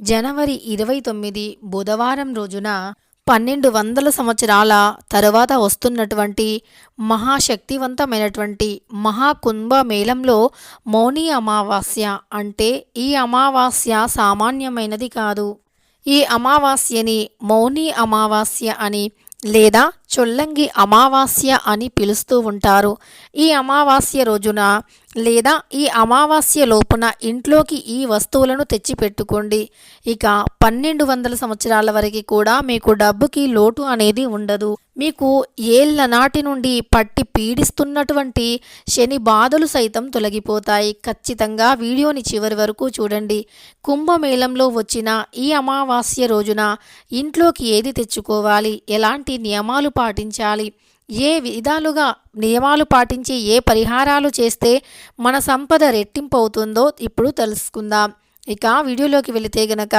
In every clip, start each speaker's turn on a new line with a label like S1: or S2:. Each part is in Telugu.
S1: జనవరి ఇరవై తొమ్మిది బుధవారం రోజున పన్నెండు వందల సంవత్సరాల తరువాత వస్తున్నటువంటి మహాశక్తివంతమైనటువంటి మహాకుంభ మేళంలో మౌని అమావాస్య అంటే ఈ అమావాస్య సామాన్యమైనది కాదు. ఈ అమావాస్యని మౌని అమావాస్య అని లేదా చొల్లంగి అమావాస్య అని పిలుస్తూ ఉంటారు. ఈ అమావాస్య రోజున లేదా ఈ అమావాస్య లోపున ఇంట్లోకి ఈ వస్తువులను తెచ్చిపెట్టుకోండి. ఇక పన్నెండు వందల సంవత్సరాల వరకు కూడా మీకు డబ్బుకి లోటు అనేది ఉండదు. మీకు ఏళ్ళ నాటి నుండి పట్టి పీడిస్తున్నటువంటి శని బాధలు సైతం తొలగిపోతాయి. ఖచ్చితంగా వీడియోని చివరి వరకు చూడండి. కుంభమేళంలో వచ్చిన ఈ అమావాస్య రోజున ఇంట్లోకి ఏది తెచ్చుకోవాలి? ఎలాంటి నియమాలు పాటించాలి? ఏ విధాలుగా నియమాలు పాటించి ఏ పరిహారాలు చేస్తే మన సంపద రెట్టింపు అవుతుందో ఇప్పుడు తెలుసుకుందాం. ఇక వీడియోలోకి వెళితే గనక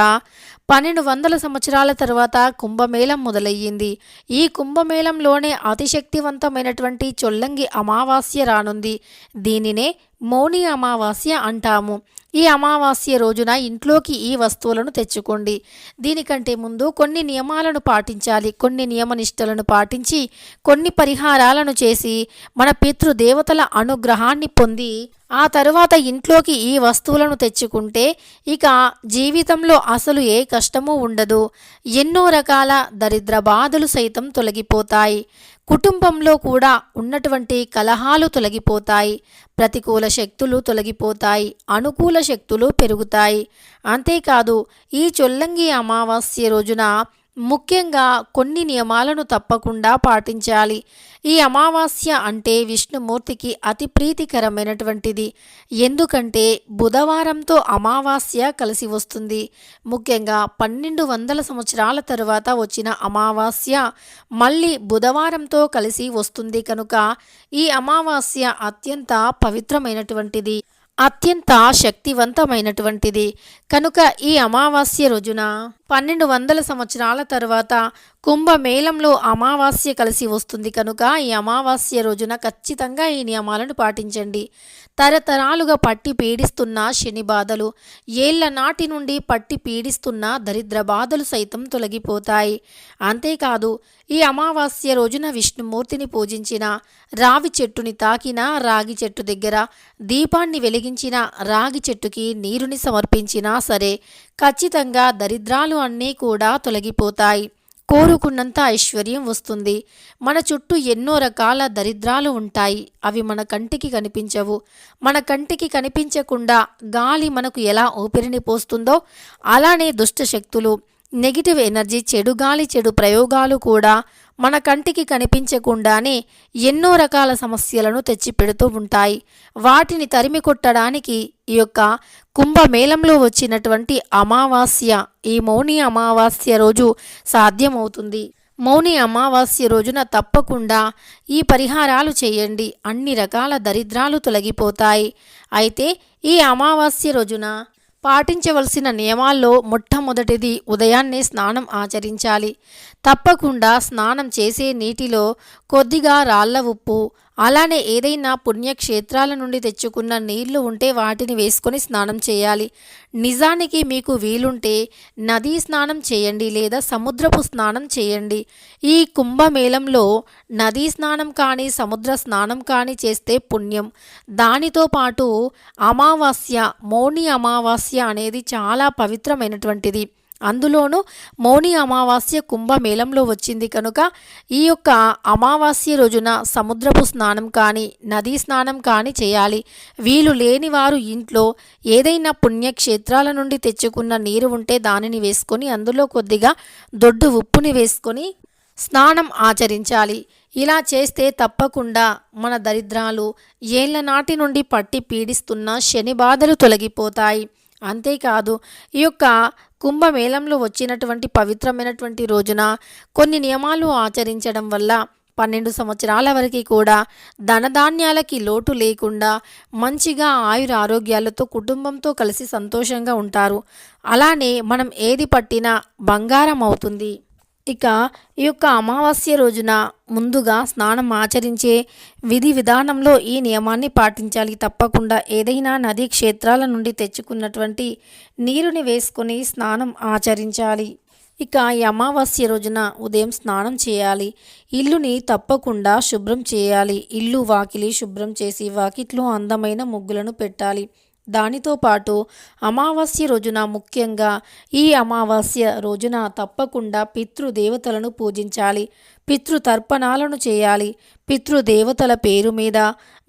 S1: పన్నెండు వందల సంవత్సరాల తర్వాత కుంభమేళం మొదలయ్యింది. ఈ కుంభమేళంలోనే అతిశక్తివంతమైనటువంటి చొల్లంగి అమావాస్య రానుంది. దీనినే మౌని అమావాస్య అంటాము. ఈ అమావాస్య రోజున ఇంట్లోకి ఈ వస్తువులను తెచ్చుకోండి. దీనికంటే ముందు కొన్ని నియమాలను పాటించాలి. కొన్ని నియమనిష్టలను పాటించి కొన్ని పరిహారాలను చేసి మన పితృదేవతల అనుగ్రహాన్ని పొంది ఆ తరువాత ఇంట్లోకి ఈ వస్తువులను తెచ్చుకుంటే ఇక జీవితంలో అసలు ఏ కష్టమూ ఉండదు. ఎన్నో రకాల దరిద్ర బాధలు సైతం తొలగిపోతాయి. కుటుంబంలో కూడా ఉన్నటువంటి కలహాలు తొలగిపోతాయి. ప్రతికూల శక్తులు తొలగిపోతాయి. అనుకూల శక్తులు పెరుగుతాయి. అంతేకాదు ఈ చొల్లంగి అమావాస్య రోజున ముఖ్యంగా కొన్ని నియమాలను తప్పకుండా పాటించాలి. ఈ అమావాస్య అంటే విష్ణుమూర్తికి అతి ప్రీతికరమైనటువంటిది. ఎందుకంటే బుధవారంతో అమావాస్య కలిసి వస్తుంది. ముఖ్యంగా పన్నెండు వందల సంవత్సరాల తరువాత వచ్చిన అమావాస్య మళ్ళీ బుధవారంతో కలిసి వస్తుంది కనుక ఈ అమావాస్య అత్యంత పవిత్రమైనటువంటిది. అత్యంత శక్తివంతమైనటువంటిది. కనుక ఈ అమావాస్య రోజున పన్నెండు వందల సంవత్సరాల తర్వాత కుంభమేళంలో అమావాస్య కలిసి వస్తుంది కనుక ఈ అమావాస్య రోజున ఖచ్చితంగా ఈ నియమాలను పాటించండి. తరతరాలుగా పట్టి పీడిస్తున్న శని బాధలు ఏళ్ళ నాటి నుండి పట్టి పీడిస్తున్న దరిద్ర బాధలు సైతం తొలగిపోతాయి. అంతేకాదు ఈ అమావాస్య రోజున విష్ణుమూర్తిని పూజించిన రావి చెట్టుని తాకిన రాగి చెట్టు దగ్గర దీపాన్ని వెలిగించిన రాగి చెట్టుకి నీరుని సమర్పించినా సరే ఖచ్చితంగా దరిద్రాలు అన్నీ కూడా తొలగిపోతాయి. కోరుకున్నంత ఐశ్వర్యం వస్తుంది. మన చుట్టూ ఎన్నో రకాల దరిద్రాలు ఉంటాయి. అవి మన కంటికి కనిపించవు. మన కంటికి కనిపించకుండా గాలి మనకు ఎలా ఊపిరిని పోస్తుందో అలానే దుష్ట శక్తులు నెగిటివ్ ఎనర్జీ చెడు గాలి చెడు ప్రయోగాలు కూడా మన కంటికి కనిపించకుండానే ఎన్నో రకాల సమస్యలను తెచ్చిపెడుతూ ఉంటాయి. వాటిని తరిమి కొట్టడానికి ఈ యొక్క కుంభమేళంలో వచ్చినటువంటి అమావాస్య ఈ మౌని అమావాస్య రోజు సాధ్యమవుతుంది. మౌని అమావాస్య రోజున తప్పకుండా ఈ పరిహారాలు చేయండి. అన్ని రకాల దరిద్రాలు తొలగిపోతాయి. అయితే ఈ అమావాస్య రోజున పాటించవలసిన నియమాల్లో మొట్టమొదటిది ఉదయాన్నే స్నానం ఆచరించాలి. తప్పకుండా స్నానం చేసే నీటిలో కొద్దిగా రాళ్ళ ఉప్పు అలానే ఏదైనా పుణ్యక్షేత్రాల నుండి తెచ్చుకున్న నీళ్ళు ఉంటే వాటిని వేసుకొని స్నానం చేయాలి. నిజానికి మీకు వీలుంటే నదీ స్నానం చేయండి లేదా సముద్రపు స్నానం చేయండి. ఈ కుంభమేళంలో నదీ స్నానం కానీ సముద్ర స్నానం కానీ చేస్తే పుణ్యం. దానితో పాటు అమావాస్య మౌని అమావాస్య అనేది చాలా పవిత్రమైనటువంటిది. అందులోనూ మౌని అమావాస్య కుంభమేళంలో వచ్చింది కనుక ఈ యొక్క అమావాస్య రోజున సముద్రపు స్నానం కానీ నదీ స్నానం కానీ చేయాలి. వీలు లేని వారు ఇంట్లో ఏదైనా పుణ్యక్షేత్రాల నుండి తెచ్చుకున్న నీరు ఉంటే దానిని వేసుకొని అందులో కొద్దిగా దొడ్డు ఉప్పుని వేసుకొని స్నానం ఆచరించాలి. ఇలా చేస్తే తప్పకుండా మన దరిద్రాలు ఏళ్ళ నాటి నుండి పట్టి పీడిస్తున్న శని బాధలు తొలగిపోతాయి. అంతేకాదు ఈ యొక్క కుంభమేళంలో వచ్చినటువంటి పవిత్రమైనటువంటి రోజున కొన్ని నియమాలు ఆచరించడం వల్ల పన్నెండు సంవత్సరాల వరకు కూడా ధనధాన్యాలకి లోటు లేకుండా మంచిగా ఆయుర ఆరోగ్యాలతో కుటుంబంతో కలిసి సంతోషంగా ఉంటారు. అలానే మనం ఏది పట్టినా బంగారం అవుతుంది. ఇక ఈ యొక్క అమావాస్య రోజున ముందుగా స్నానం ఆచరించే విధి విధానంలో ఈ నియమాన్ని పాటించాలి. తప్పకుండా ఏదైనా నదీ క్షేత్రాల నుండి తెచ్చుకున్నటువంటి నీరుని వేసుకొని స్నానం ఆచరించాలి. ఇక ఈ అమావాస్య రోజున ఉదయం స్నానం చేయాలి. ఇల్లుని తప్పకుండా శుభ్రం చేయాలి. ఇల్లు వాకిలి శుభ్రం చేసి వాకిట్లో అందమైన ముగ్గులను పెట్టాలి. దానితో పాటు అమావాస్య రోజున ముఖ్యంగా ఈ అమావాస్య రోజున తప్పకుండా పితృదేవతలను పూజించాలి. పితృతర్పణాలను చేయాలి. పితృదేవతల పేరు మీద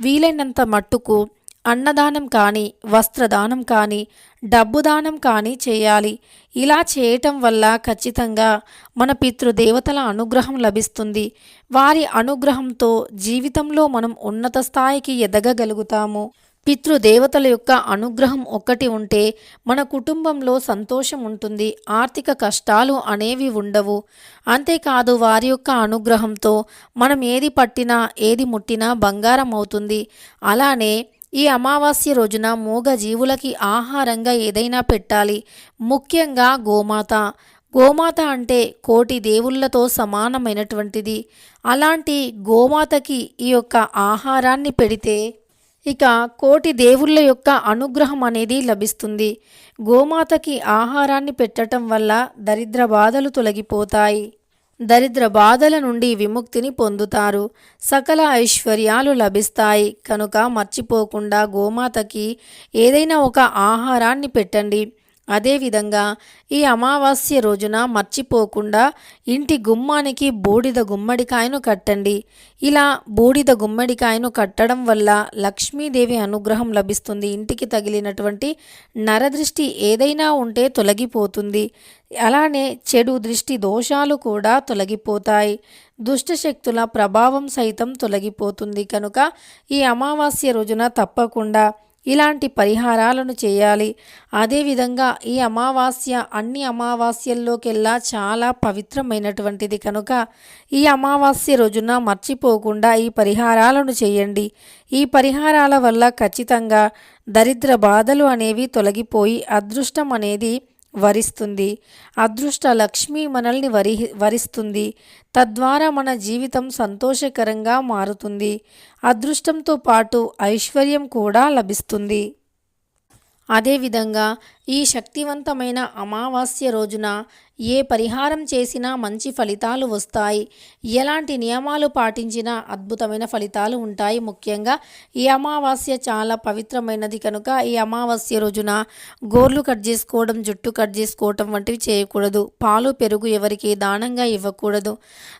S1: వీలైనంత మట్టుకు అన్నదానం కానీ వస్త్రదానం కానీ డబ్బు దానం కానీ చేయాలి. ఇలా చేయటం వల్ల ఖచ్చితంగా మన పితృదేవతల అనుగ్రహం లభిస్తుంది. వారి అనుగ్రహంతో జీవితంలో మనం ఉన్నత స్థాయికి ఎదగగలుగుతాము. పితృదేవతల యొక్క అనుగ్రహం ఒక్కటి ఉంటే మన కుటుంబంలో సంతోషం ఉంటుంది ఆర్థిక కష్టాలు అనేవి ఉండవు. అంతేకాదు వారి యొక్క అనుగ్రహంతో మనం ఏది పట్టినా ఏది ముట్టినా బంగారం అవుతుంది. అలానే ఈ అమావాస్య రోజున మూగ జీవులకి ఆహారంగా ఏదైనా పెట్టాలి. ముఖ్యంగా గోమాత. గోమాత అంటే కోటి దేవుళ్ళతో సమానమైనటువంటిది. అలాంటి గోమాతకి ఈ యొక్క ఆహారాన్ని పెడితే ఇక కోటి దేవుళ్ళ యొక్క అనుగ్రహం అనేది లభిస్తుంది. గోమాతకి ఆహారాన్ని పెట్టడం వల్ల దరిద్ర బాధలు తొలగిపోతాయి. దరిద్ర బాధల నుండి విముక్తిని పొందుతారు. సకల ఐశ్వర్యాలు లభిస్తాయి. కనుక మర్చిపోకుండా గోమాతకి ఏదైనా ఒక ఆహారాన్ని పెట్టండి. అదేవిధంగా ఈ అమావాస్య రోజున మర్చిపోకుండా ఇంటి గుమ్మానికి బూడిద గుమ్మడికాయను కట్టండి. ఇలా బూడిద గుమ్మడికాయను కట్టడం వల్ల లక్ష్మీదేవి అనుగ్రహం లభిస్తుంది. ఇంటికి తగిలినటువంటి నరదృష్టి ఏదైనా ఉంటే తొలగిపోతుంది. అలానే చెడు దృష్టి దోషాలు కూడా తొలగిపోతాయి. దుష్టశక్తుల ప్రభావం సైతం తొలగిపోతుంది. కనుక ఈ అమావాస్య రోజున తప్పకుండా ఇలాంటి పరిహారాలను చేయాలి. అదేవిధంగా ఈ అమావాస్య అన్ని అమావాస్యల్లోకెల్లా చాలా పవిత్రమైనటువంటిది కనుక ఈ అమావాస్య రోజున మర్చిపోకుండా ఈ పరిహారాలను చేయండి. ఈ పరిహారాల వల్ల ఖచ్చితంగా దరిద్ర బాధలు అనేవి తొలగిపోయి అదృష్టం అనేది వరిస్తుంది. అదృష్ట లక్ష్మి మనల్ని వరి వరిస్తుంది. తద్వారా మన జీవితం సంతోషకరంగా మారుతుంది. అదృష్టంతో పాటు ఐశ్వర్యం కూడా లభిస్తుంది. అదేవిధంగా ఈ శక్తివంతమైన అమావాస్య రోజున ఏ పరిహారం చేసినా మంచి ఫలితాలు వస్తాయి. ఎలాంటి నియమాలు పాటించినా అద్భుతమైన ఫలితాలు ఉంటాయి. ముఖ్యంగా ఈ అమావాస్య చాలా పవిత్రమైనది కనుక ఈ అమావాస్య రోజున గోర్లు కట్ చేసుకోవడం జుట్టు కట్ చేసుకోవటం వంటివి చేయకూడదు. పాలు పెరుగు ఎవరికి దానంగా ఇవ్వకూడదు.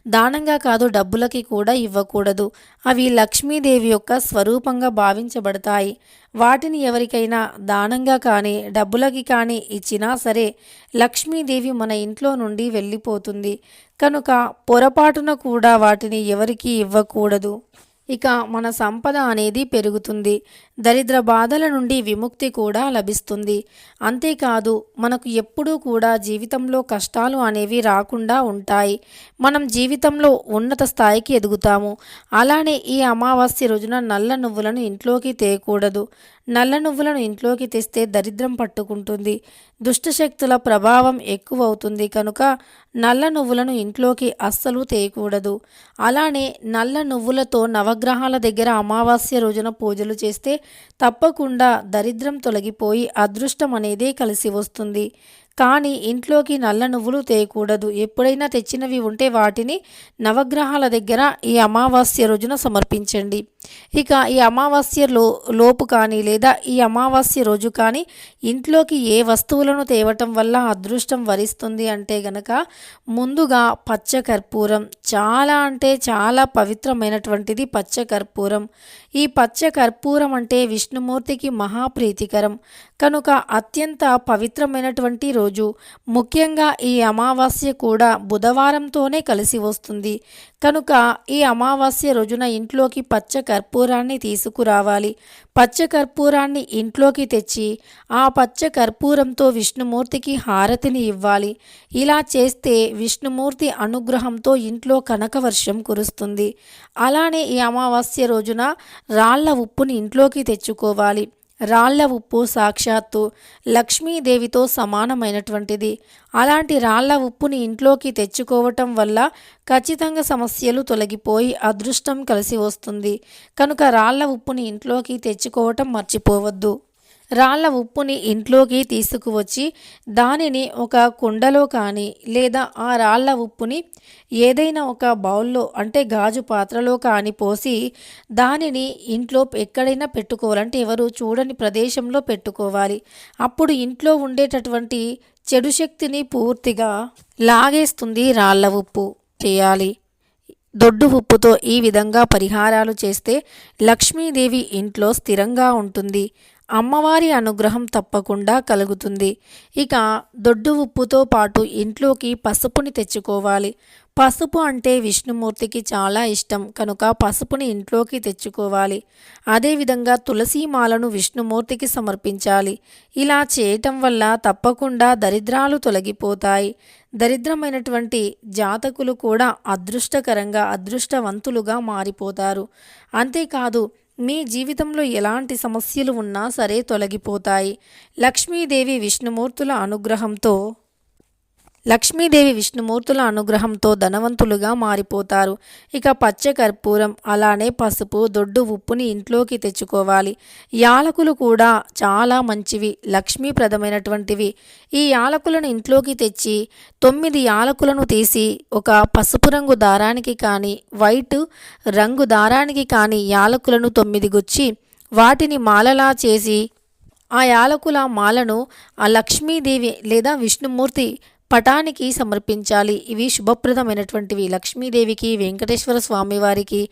S1: దానంగా కాదు డబ్బులకి కూడా ఇవ్వకూడదు. అవి లక్ష్మీదేవి యొక్క స్వరూపంగా భావించబడతాయి. వాటిని ఎవరికైనా దానంగా కానీ డబ్బులకి కానీ ఇచ్చినా సరే లక్ష్మీదేవి మన ఇంట్లో నుండి వెళ్ళిపోతుంది. కనుక పొరపాటున కూడా వాటిని ఎవరికి ఇవ్వకూడదు. ఇక మన సంపద అనేది పెరుగుతుంది. దరిద్ర బాధల నుండి విముక్తి కూడా లభిస్తుంది. అంతేకాదు మనకు ఎప్పుడూ కూడా జీవితంలో కష్టాలు అనేవి రాకుండా ఉంటాయి. మనం జీవితంలో ఉన్నత స్థాయికి ఎదుగుతాము. అలానే ఈ అమావాస్య రోజున నల్ల నువ్వులను ఇంట్లోకి తేయకూడదు నల్ల నువ్వులను ఇంట్లోకి తెస్తే దరిద్రం పట్టుకుంటుంది. దుష్టశక్తుల ప్రభావం ఎక్కువ అవుతుంది కనుక నల్ల నువ్వులను ఇంట్లోకి అస్సలు తేయకూడదు అలానే నల్ల నువ్వులతో నవగ్రహాల దగ్గర అమావాస్య రోజున పూజలు చేస్తే తప్పకుండా దరిద్రం తొలగిపోయి అదృష్టం అనేది కలిసి వస్తుంది. కానీ ఇంట్లోకి నల్ల నువ్వులు తేయకూడదు. ఎప్పుడైనా తెచ్చినవి ఉంటే వాటిని నవగ్రహాల దగ్గర ఈ అమావాస్య రోజున సమర్పించండి. ఇక ఈ అమావాస్యలో లోపు కానీ లేదా ఈ అమావాస్య రోజు కానీ ఇంట్లోకి ఏ వస్తువులను తేవటం వల్ల అదృష్టం వరిస్తుంది అంటే గనక ముందుగా పచ్చ కర్పూరం చాలా అంటే చాలా పవిత్రమైనటువంటిది పచ్చ కర్పూరం ఈ పచ్చ కర్పూరం అంటే విష్ణుమూర్తికి మహాప్రీతికరం. కనుక అత్యంత పవిత్రమైనటువంటి రోజు రోజు. ముఖ్యంగా ఈ అమావాస్య కూడా బుధవారంతోనే కలిసి వస్తుంది. కనుక ఈ అమావాస్య రోజున ఇంట్లోకి పచ్చ కర్పూరాన్ని తీసుకురావాలి. పచ్చ కర్పూరాన్ని ఇంట్లోకి తెచ్చి ఆ పచ్చ కర్పూరంతో విష్ణుమూర్తికి హారతిని ఇవ్వాలి. ఇలా చేస్తే విష్ణుమూర్తి అనుగ్రహంతో ఇంట్లో కనకవర్షం కురుస్తుంది. అలానే ఈ అమావాస్య రోజున రాళ్ళ ఉప్పుని ఇంట్లోకి తెచ్చుకోవాలి. రాళ్ళ ఉప్పు సాక్షాత్తు లక్ష్మీదేవితో సమానమైనటువంటిది. అలాంటి రాళ్ళ ఉప్పుని ఇంట్లోకి తెచ్చుకోవటం వల్ల ఖచ్చితంగా సమస్యలు తొలగిపోయి అదృష్టం కలిసి వస్తుంది. కనుక రాళ్ళ ఉప్పుని ఇంట్లోకి తెచ్చుకోవటం మర్చిపోవద్దు. రాళ్ళ ఉప్పుని ఇంట్లోకి తీసుకువచ్చి దానిని ఒక కుండలో కానీ లేదా ఆ రాళ్ళ ఉప్పుని ఏదైనా ఒక బౌల్లో అంటే గాజు పాత్రలో కానీ పోసి దానిని ఇంట్లో ఎక్కడైనా పెట్టుకోవాలంటే ఎవరు చూడని ప్రదేశంలో పెట్టుకోవాలి. అప్పుడు ఇంట్లో ఉండేటటువంటి చెడు శక్తిని పూర్తిగా లాగేస్తుంది రాళ్ళ ఉప్పు. చేయాలి. దొడ్డు ఉప్పుతో ఈ విధంగా పరిహారాలు చేస్తే లక్ష్మీదేవి ఇంట్లో స్థిరంగా ఉంటుంది. అమ్మవారి అనుగ్రహం తప్పకుండా కలుగుతుంది. ఇక దొడ్డు ఉప్పుతో పాటు ఇంట్లోకి పసుపుని తెచ్చుకోవాలి. పసుపు అంటే విష్ణుమూర్తికి చాలా ఇష్టం. కనుక పసుపుని ఇంట్లోకి తెచ్చుకోవాలి. అదేవిధంగా తులసి మాలను విష్ణుమూర్తికి సమర్పించాలి. ఇలా చేయటం వల్ల తప్పకుండా దరిద్రాలు తొలగిపోతాయి. దరిద్రమైనటువంటి జాతకులు కూడా అదృష్టకరంగా అదృష్టవంతులుగా మారిపోతారు. అంతేకాదు మీ జీవితంలో ఎలాంటి సమస్యలు ఉన్నా సరే తొలగిపోతాయి. లక్ష్మీదేవి విష్ణుమూర్తుల అనుగ్రహంతో లక్ష్మీదేవి విష్ణుమూర్తుల అనుగ్రహంతో ధనవంతులుగా మారిపోతారు. ఇక పచ్చ కర్పూరం అలానే పసుపు దొడ్డు ఉప్పుని ఇంట్లోకి తెచ్చుకోవాలి. యాలకులు కూడా చాలా మంచివి లక్ష్మీప్రదమైనటువంటివి. ఈ యాలకులను ఇంట్లోకి తెచ్చి తొమ్మిది యాలకులను తీసి ఒక పసుపు రంగు దారానికి కానీ వైట్ రంగు దారానికి కానీ యాలకులను తొమ్మిది గుచ్చి వాటిని మాలలా చేసి ఆ యాలకుల మాలను ఆ లక్ష్మీదేవి లేదా విష్ణుమూర్తి పటానికి సమర్పించాలి. ఇవి శుభప్రదమైనటువంటివి. లక్ష్మీదేవికి వెంకటేశ్వర స్వామివారికి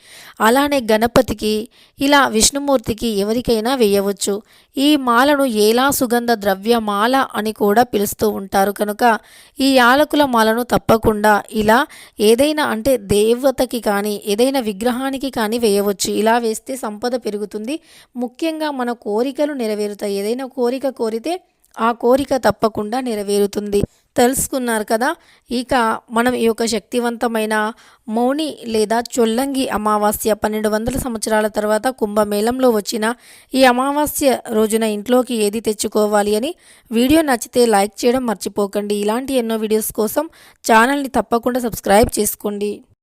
S1: అలానే గణపతికి ఇలా విష్ణుమూర్తికి ఎవరికైనా వేయవచ్చు. ఈ మాలను ఏలా సుగంధ ద్రవ్య మాల అని కూడా పిలుస్తూ ఉంటారు. కనుక ఈ యాలకుల మాలను తప్పకుండా ఇలా ఏదైనా అంటే దేవతకి కానీ ఏదైనా విగ్రహానికి కానీ వేయవచ్చు. ఇలా వేస్తే సంపద పెరుగుతుంది. ముఖ్యంగా మన కోరికలు నెరవేరుతాయి. ఏదైనా కోరిక కోరితే ఆ కోరిక తప్పకుండా నెరవేరుతుంది. తెలుసుకున్నారు కదా. ఇక మనం ఈ యొక్క శక్తివంతమైన మౌని లేదా చొల్లంగి అమావాస్య పన్నెండు వందల సంవత్సరాల తర్వాత కుంభమేళంలో వచ్చిన ఈ అమావాస్య రోజున ఇంట్లోకి ఏది తెచ్చుకోవాలి అని వీడియో నచ్చితే లైక్ చేయడం మర్చిపోకండి. ఇలాంటి ఎన్నో వీడియోస్ కోసం ఛానల్ని తప్పకుండా సబ్స్క్రైబ్ చేసుకోండి.